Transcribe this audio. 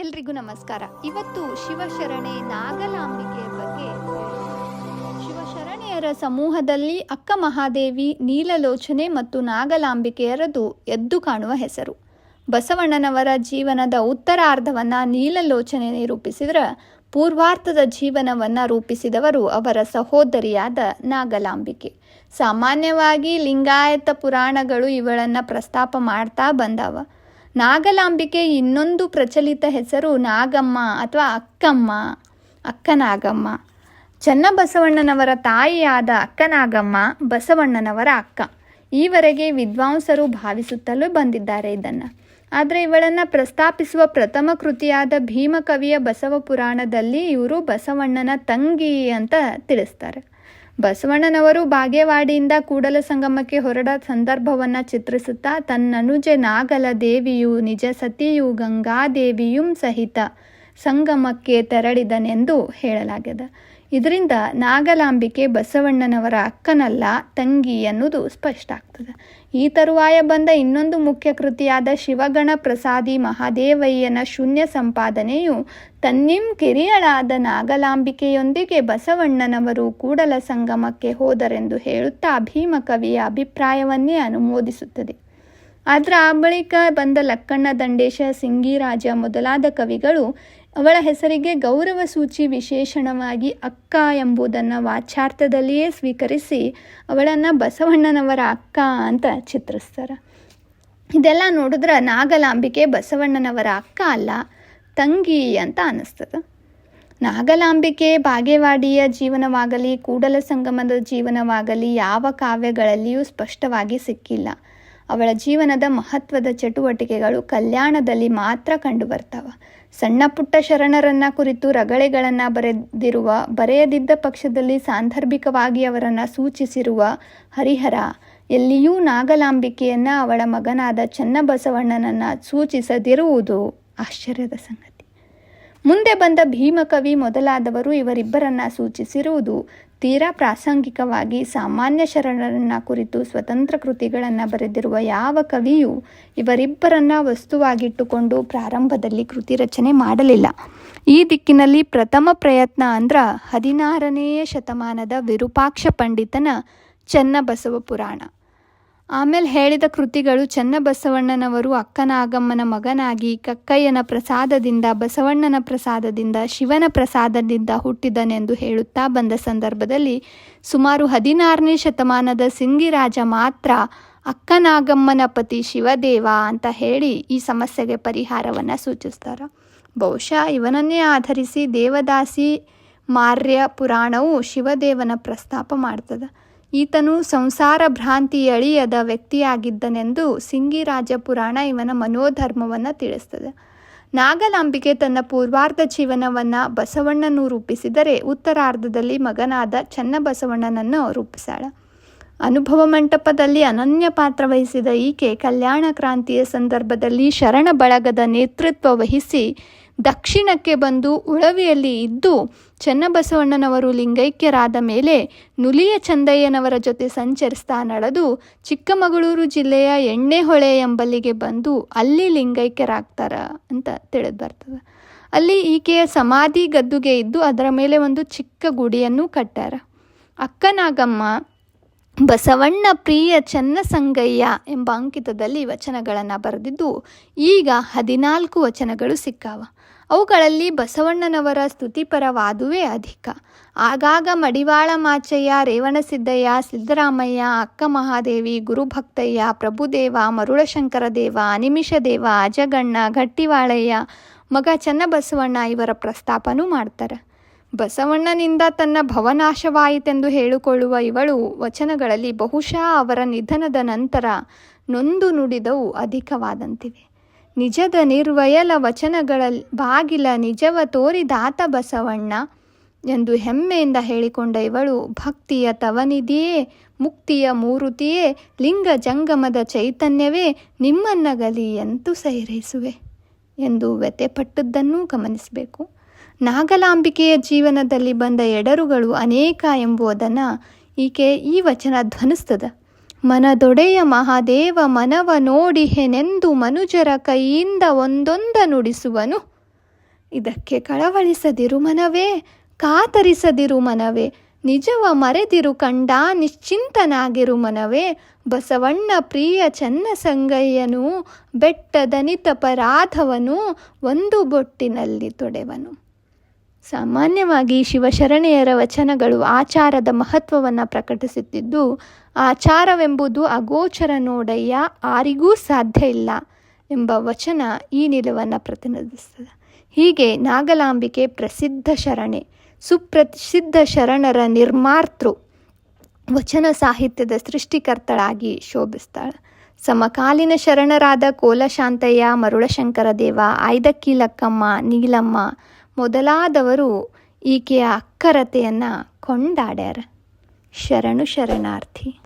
ಎಲ್ರಿಗೂ ನಮಸ್ಕಾರ. ಇವತ್ತು ಶಿವಶರಣೆ ನಾಗಲಾಂಬಿಕೆಯ ಬಗ್ಗೆ ಶಿವಶರಣೆಯರ ಸಮೂಹದಲ್ಲಿ ಅಕ್ಕ ಮಹಾದೇವಿ, ನೀಲಲೋಚನೆ ಮತ್ತು ನಾಗಲಾಂಬಿಕೆಯರದು ಎದ್ದು ಕಾಣುವ ಹೆಸರು. ಬಸವಣ್ಣನವರ ಜೀವನದ ಉತ್ತರಾರ್ಧವನ್ನು ನೀಲಲೋಚನೆ ನಿರೂಪಿಸಿದರೆ ಪೂರ್ವಾರ್ಥದ ಜೀವನವನ್ನು ರೂಪಿಸಿದವರು ಅವರ ಸಹೋದರಿಯಾದ ನಾಗಲಾಂಬಿಕೆ. ಸಾಮಾನ್ಯವಾಗಿ ಲಿಂಗಾಯತ ಪುರಾಣಗಳು ಇವಳನ್ನು ಪ್ರಸ್ತಾಪ ಮಾಡ್ತಾ ಬಂದವ. ನಾಗಲಾಂಬಿಕೆ ಇನ್ನೊಂದು ಪ್ರಚಲಿತ ಹೆಸರು ನಾಗಮ್ಮ ಅಥವಾ ಅಕ್ಕಮ್ಮ, ಅಕ್ಕನಾಗಮ್ಮ. ಚನ್ನಬಸವಣ್ಣನವರ ತಾಯಿಯಾದ ಅಕ್ಕನಾಗಮ್ಮ, ಬಸವಣ್ಣನವರ ಅಕ್ಕ. ಈವರೆಗೆ ವಿದ್ವಾಂಸರು ಭಾವಿಸುತ್ತಲೂ ಬಂದಿದ್ದಾರೆ ಇದನ್ನು. ಆದರೆ ಇವಳನ್ನು ಪ್ರಸ್ತಾಪಿಸುವ ಪ್ರಥಮ ಕೃತಿಯಾದ ಭೀಮಕವಿಯ ಬಸವ ಪುರಾಣದಲ್ಲಿ ಇವರು ಬಸವಣ್ಣನ ತಂಗಿ ಅಂತ ತಿಳಿಸ್ತಾರೆ. ಬಸವಣ್ಣನವರು ಬಾಗೇವಾಡಿಯಿಂದ ಕೂಡಲ ಸಂಗಮಕ್ಕೆ ಹೊರಡ ಸಂದರ್ಭವನ್ನು ಚಿತ್ರಿಸುತ್ತಾ ತನ್ನನುಜೆ ನಾಗಲ ದೇವಿಯು, ನಿಜ ಸತಿಯು ಗಂಗಾದೇವಿಯೂ ಸಹಿತ ಸಂಗಮಕ್ಕೆ ತೆರಳಿದನೆಂದು ಹೇಳಲಾಗಿದೆ ಇದರಿಂದ ನಾಗಲಾಂಬಿಕೆ ಬಸವಣ್ಣನವರ ಅಕ್ಕನಲ್ಲ ತಂಗಿ ಅನ್ನೋದು ಸ್ಪಷ್ಟ ಆಗ್ತದೆ. ಈ ತರುವಾಯ ಬಂದ ಇನ್ನೊಂದು ಮುಖ್ಯ ಕೃತಿಯಾದ ಶಿವಗಣ ಪ್ರಸಾದಿ ಮಹಾದೇವಯ್ಯನ ಶೂನ್ಯ ಸಂಪಾದನೆಯು ತನ್ನಿಂ ಕಿರಿಯಳಾದ ನಾಗಲಾಂಬಿಕೆಯೊಂದಿಗೆ ಬಸವಣ್ಣನವರು ಕೂಡಲ ಸಂಗಮಕ್ಕೆ ಹೋದರೆಂದು ಹೇಳುತ್ತಾ ಭೀಮಕವಿಯ ಅಭಿಪ್ರಾಯವನ್ನೇ ಅನುಮೋದಿಸುತ್ತದೆ. ಆದರೆ ಆ ಬಳಿಕ ಬಂದ ಲಕ್ಕಣ್ಣ ದಂಡೇಶ, ಸಿಂಗಿರಾಜ ಮೊದಲಾದ ಕವಿಗಳು ಅವಳ ಹೆಸರಿಗೆ ಗೌರವ ಸೂಚಿ ವಿಶೇಷಣವಾಗಿ ಅಕ್ಕ ಎಂಬುದನ್ನು ವಾಚ್ಯಾರ್ಥದಲ್ಲಿಯೇ ಸ್ವೀಕರಿಸಿ ಅವಳನ್ನು ಬಸವಣ್ಣನವರ ಅಕ್ಕ ಅಂತ ಚಿತ್ರಿಸ್ತಾರೆ. ಇದೆಲ್ಲ ನೋಡಿದ್ರೆ ನಾಗಲಾಂಬಿಕೆ ಬಸವಣ್ಣನವರ ಅಕ್ಕ ಅಲ್ಲ, ತಂಗಿ ಅಂತ ಅನ್ನಿಸ್ತದೆ ನಾಗಲಾಂಬಿಕೆ ಬಾಗೇವಾಡಿಯ ಜೀವನವಾಗಲಿ, ಕೂಡಲ ಸಂಗಮದ ಜೀವನವಾಗಲಿ ಯಾವ ಕಾವ್ಯಗಳಲ್ಲಿಯೂ ಸ್ಪಷ್ಟವಾಗಿ ಸಿಕ್ಕಿಲ್ಲ. ಅವಳ ಜೀವನದ ಮಹತ್ವದ ಚಟುವಟಿಕೆಗಳು ಕಲ್ಯಾಣದಲ್ಲಿ ಮಾತ್ರ ಕಂಡುಬರ್ತಾವ ಸಣ್ಣ ಪುಟ್ಟ ಶರಣರನ್ನ ಕುರಿತು ರಗಳೆಗಳನ್ನು ಬರೆದಿರುವ, ಬರೆಯದಿದ್ದ ಪಕ್ಷದಲ್ಲಿ ಸಾಂದರ್ಭಿಕವಾಗಿ ಅವರನ್ನು ಸೂಚಿಸಿರುವ ಹರಿಹರ, ಎಲ್ಲಿಯೂ ನಾಗಲಾಂಬಿಕೆಯನ್ನು ಅವಳ ಮಗನಾದ ಚನ್ನಬಸವಣ್ಣನನ್ನು ಸೂಚಿಸದಿರುವುದು ಆಶ್ಚರ್ಯದ ಸಂಗತಿ. ಮುಂದೆ ಬಂದ ಭೀಮಕವಿ ಮೊದಲಾದವರು ಇವರಿಬ್ಬರನ್ನ ಸೂಚಿಸಿರುವುದು ತೀರಾ ಪ್ರಾಸಂಗಿಕವಾಗಿ ಸಾಮಾನ್ಯ ಶರಣರನ್ನ ಕುರಿತು ಸ್ವತಂತ್ರ ಕೃತಿಗಳನ್ನು ಬರೆದಿರುವ ಯಾವ ಕವಿಯೂ ಇವರಿಬ್ಬರನ್ನ ವಸ್ತುವಾಗಿಟ್ಟುಕೊಂಡು ಪ್ರಾರಂಭದಲ್ಲಿ ಕೃತಿ ರಚನೆ ಮಾಡಲಿಲ್ಲ. ಈ ದಿಕ್ಕಿನಲ್ಲಿ ಪ್ರಥಮ ಪ್ರಯತ್ನ ಅಂದ್ರ ಹದಿನಾರನೆಯ ಶತಮಾನದ ವಿರೂಪಾಕ್ಷ ಪಂಡಿತನ ಚನ್ನಬಸವ ಪುರಾಣ. ಆಮೇಲೆ ಹೇಳಿದ ಕೃತಿಗಳು ಚನ್ನಬಸವಣ್ಣನವರು ಅಕ್ಕನಾಗಮ್ಮನ ಮಗನಾಗಿ, ಕಕ್ಕಯ್ಯನ ಪ್ರಸಾದದಿಂದ, ಬಸವಣ್ಣನ ಪ್ರಸಾದದಿಂದ, ಶಿವನ ಪ್ರಸಾದದಿಂದ ಹುಟ್ಟಿದನೆಂದು ಹೇಳುತ್ತಾ ಬಂದ ಸಂದರ್ಭದಲ್ಲಿ ಸುಮಾರು ಹದಿನಾರನೇ ಶತಮಾನದ ಸಿಂಗಿರಾಜ ಮಾತ್ರ ಅಕ್ಕನಾಗಮ್ಮನ ಪತಿ ಶಿವದೇವ ಅಂತ ಹೇಳಿ ಈ ಸಮಸ್ಯೆಗೆ ಪರಿಹಾರವನ್ನು ಸೂಚಿಸ್ತಾರೆ. ಬಹುಶಃ ಇವನನ್ನೇ ಆಧರಿಸಿ ದೇವದಾಸಿ ಮಾರ್ಯ ಪುರಾಣವು ಶಿವದೇವನ ಪ್ರಸ್ತಾಪ ಮಾಡ್ತದೆ. ಈತನು ಸಂಸಾರ ಭ್ರಾಂತಿ ಎಳಿಯದ ವ್ಯಕ್ತಿಯಾಗಿದ್ದನೆಂದು ಸಿಂಗಿರಾಜ ಪುರಾಣ ಇವನ ಮನೋಧರ್ಮವನ್ನು ತಿಳಿಸ್ತದೆ. ನಾಗಲಾಂಬಿಕೆ ತನ್ನ ಪೂರ್ವಾರ್ಧ ಜೀವನವನ್ನು ಬಸವಣ್ಣನು ರೂಪಿಸಿದರೆ ಉತ್ತರಾರ್ಧದಲ್ಲಿ ಮಗನಾದ ಚನ್ನಬಸವಣ್ಣನನ್ನು ರೂಪಿಸಾಳ. ಅನುಭವ ಮಂಟಪದಲ್ಲಿ ಅನನ್ಯ ಪಾತ್ರ ವಹಿಸಿದ ಈಕೆ ಕಲ್ಯಾಣ ಕ್ರಾಂತಿಯ ಸಂದರ್ಭದಲ್ಲಿ ಶರಣ ಬಳಗದ ನೇತೃತ್ವ ವಹಿಸಿ ದಕ್ಷಿಣಕ್ಕೆ ಬಂದು ಉಳವಿಯಲ್ಲಿ ಇದ್ದು ಚನ್ನಬಸವಣ್ಣನವರು ಲಿಂಗೈಕ್ಯರಾದ ಮೇಲೆ ನುಲಿಯ ಚಂದಯ್ಯನವರ ಜೊತೆ ಸಂಚರಿಸ್ತಾ ನಡೆದು ಚಿಕ್ಕಮಗಳೂರು ಜಿಲ್ಲೆಯ ಎಣ್ಣೆಹೊಳೆ ಎಂಬಲ್ಲಿಗೆ ಬಂದು ಅಲ್ಲಿ ಲಿಂಗೈಕ್ಯರಾಗ್ತಾರ ಅಂತ ತಿಳಿದು ಬರ್ತದೆ. ಅಲ್ಲಿ ಈಕೆಯ ಸಮಾಧಿ ಗದ್ದುಗೆ ಇದ್ದು ಅದರ ಮೇಲೆ ಒಂದು ಚಿಕ್ಕ ಗುಡಿಯನ್ನು ಕಟ್ಟಾರ ಅಕ್ಕನಾಗಮ್ಮ ಬಸವಣ್ಣ ಪ್ರಿಯ ಚನ್ನಸಂಗಯ್ಯ ಎಂಬ ಅಂಕಿತದಲ್ಲಿ ವಚನಗಳನ್ನು ಬರೆದಿದ್ದು, ಈಗ ಹದಿನಾಲ್ಕು ವಚನಗಳು ಸಿಕ್ಕಾವ. ಅವುಗಳಲ್ಲಿ ಬಸವಣ್ಣನವರ ಸ್ತುತಿಪರವಾದುವೇ ಅಧಿಕ. ಆಗಾಗ ಮಡಿವಾಳ ಮಾಚಯ್ಯ, ರೇವಣಸಿದ್ದಯ್ಯ, ಸಿದ್ದರಾಮಯ್ಯ, ಅಕ್ಕ ಮಹಾದೇವಿ, ಗುರುಭಕ್ತಯ್ಯ, ಪ್ರಭುದೇವ ಮರುಳಶಂಕರ ದೇವ ಅನಿಮಿಷ ದೇವ ಅಜಗಣ್ಣ ಗಟ್ಟಿವಾಳಯ್ಯ ಮಗ ಚನ್ನಬಸವಣ್ಣ ಇವರ ಪ್ರಸ್ತಾಪನೂ ಮಾಡ್ತಾರೆ. ಬಸವಣ್ಣನಿಂದ ತನ್ನ ಭವನಾಶವಾಯಿತೆಂದು ಹೇಳಿಕೊಳ್ಳುವ ಇವಳು ವಚನಗಳಲ್ಲಿ ಬಹುಶಃ ಅವರ ನಿಧನದ ನಂತರ ನೊಂದು ನುಡಿದವು ಅಧಿಕವಾದಂತಿವೆ. ನಿಜದ ನಿರ್ವಯಲ ವಚನಗಳ ಬಾಗಿಲ ನಿಜವ ತೋರಿದಾತ ಬಸವಣ್ಣ ಎಂದು ಹೆಮ್ಮೆಯಿಂದ ಹೇಳಿಕೊಂಡ ಇವಳು, ಭಕ್ತಿಯ ತವನಿದಿಯೇ ಮುಕ್ತಿಯ ಮೂರುತಿಯೇ, ಲಿಂಗ ಜಂಗಮದ ಚೈತನ್ಯವೇ ನಿಮ್ಮನ್ನಗಲಿ ಎಂತೂ ಸೈರೈಸುವೆ ಎಂದು ವ್ಯಥೆಪಟ್ಟದ್ದನ್ನೂ ಗಮನಿಸಬೇಕು. ನಾಗಲಾಂಬಿಕೆಯ ಜೀವನದಲ್ಲಿ ಬಂದ ಎಡರುಗಳು ಅನೇಕ ಎಂಬುದನ್ನು ಈಕೆ ಈ ವಚನ ಧ್ವನಿಸ್ತದ. ಮನದೊಡೆಯ ಮಹಾದೇವ ಮನವ ನೋಡಿಹೆನೆಂದು ಮನುಜರ ಕೈಯಿಂದ ಒಂದೊಂದ ನುಡಿಸುವನು. ಇದಕ್ಕೆ ಕಳವಳಿಸದಿರು ಮನವೇ, ಕಾತರಿಸದಿರು ಮನವೇ, ನಿಜವ ಮರೆದಿರು ಕಂಡ ನಿಶ್ಚಿಂತನಾಗಿರು ಮನವೇ, ಬಸವಣ್ಣ ಪ್ರಿಯ ಚನ್ನ ಸಂಗಯ್ಯನು ಬೆಟ್ಟದನಿತ ಪರಾಧವನು ಒಂದು ಬೊಟ್ಟಿನಲ್ಲಿ ತೊಡೆವನು. ಸಾಮಾನ್ಯವಾಗಿ ಶಿವಶರಣೆಯರ ವಚನಗಳು ಆಚಾರದ ಮಹತ್ವವನ್ನು ಪ್ರಕಟಿಸುತ್ತಿದ್ದು, ಆಚಾರವೆಂಬುದು ಅಗೋಚರ ನೋಡಯ್ಯ ಆರಿಗೂ ಸಾಧ್ಯ ಇಲ್ಲ ಎಂಬ ವಚನ ಈ ನಿಲುವನ್ನು ಪ್ರತಿನಿಧಿಸ್ತದೆ ಹೀಗೆ ನಾಗಲಾಂಬಿಕೆ ಪ್ರಸಿದ್ಧ ಶರಣೆ, ಸುಪ್ರಸಿದ್ಧ ಶರಣರ ನಿರ್ಮಾತೃ ವಚನ ಸಾಹಿತ್ಯದ ಸೃಷ್ಟಿಕರ್ತಳಾಗಿ ಶೋಭಿಸ್ತಾಳೆ. ಸಮಕಾಲೀನ ಶರಣರಾದ ಕೋಲಶಾಂತಯ್ಯ ಮರುಳಶಂಕರ ದೇವ ಆಯ್ದಕ್ಕಿ ಲಕ್ಕಮ್ಮ ನೀಲಮ್ಮ ಮೊದಲಾದವರು ಈಕೆಯ ಅಕ್ಕರತೆಯನ್ನು ಕೊಂಡಾಡ್ಯಾರ. ಶರಣು ಶರಣಾರ್ಥಿ.